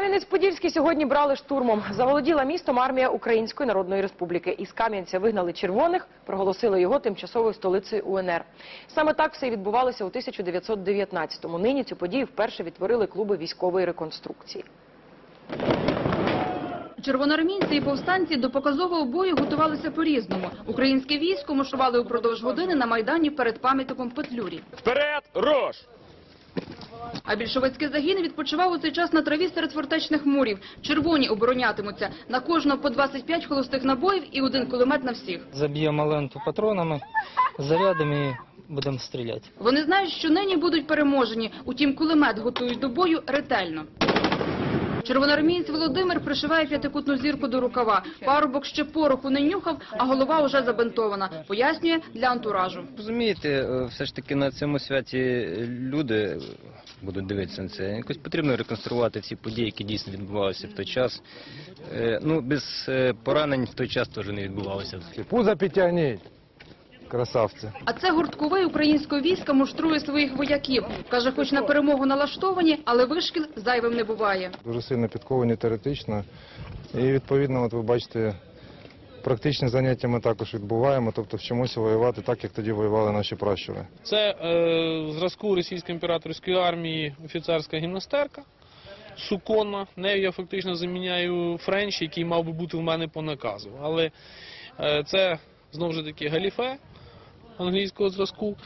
Кам'янець-Подільський сьогодні брали штурмом. Заволоділа містом армія Української Народної Республіки. Із Кам'янця вигнали червоних, проголосили його тимчасовою столицею УНР. Саме так все і відбувалося у 1919-му. Нині цю подію вперше відтворили клуби військової реконструкції. Червоноармійці і повстанці до показового бою готувалися по-різному. Українське військо маршували упродовж години на Майдані перед пам'ятником Петлюрі. Вперед, рож! А більшовицький загін відпочивав у цей час на траві серед фортечних мурів. Червоні оборонятимуться. На кожного по 25 холостих набоїв і один кулемет на всіх. Заб'ємо ленту патронами, зарядами і будемо стріляти. Вони знають, що нині будуть переможені. Утім, кулемет готують до бою ретельно. Червоноармієць Володимир пришиває п'ятикутну зірку до рукава. Парубок ще пороху не нюхав, а голова уже забинтована. Пояснює для антуражу. Розумієте, е, все ж таки на цьому святі люди будуть дивитися на це. Якось потрібно реконструвати ці події, які дійсно відбувалися в той час. Е, Ну, без е, поранень в той час теж не відбувалося. Пузо підтягніть, красавці. А це гуртковий українського війська муштрує своїх вояків. Каже, хоч на перемогу налаштовані, але вишкіл зайвим не буває. Дуже сильно підковані теоретично. І відповідно, от ви бачите, практичні заняття ми також відбуваємо, тобто вчимося воювати так, як тоді воювали наші пращури. Це е, зразку російської імператорської армії офіцерська гімнастерка. Суконна. Нею я фактично заміняю френч, який мав би бути в мене по наказу. Але е, це знову ж таки галіфе англійського зразку.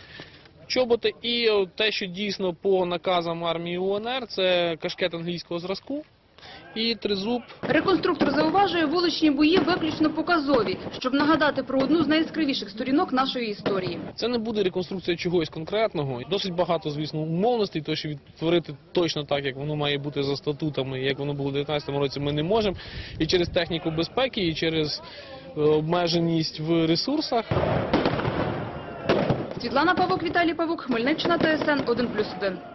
Чоботи і е, те, що дійсно по наказам армії УНР, це кашкет англійського зразку і тризуб Реконструктор зауважує, вуличні бої виключно показові, щоб нагадати про одну з найяскравіших сторінок нашої історії. Це не буде реконструкція чогось конкретного. Досить багато, звісно, умовностей, то що відтворити точно так, як воно має бути за статутами, як воно було у 19 році, ми не можемо. І через техніку безпеки, і через е, обмеженість в ресурсах. Світлана Павук, Віталій Павук, Хмельниччина, ТСН 1+,1.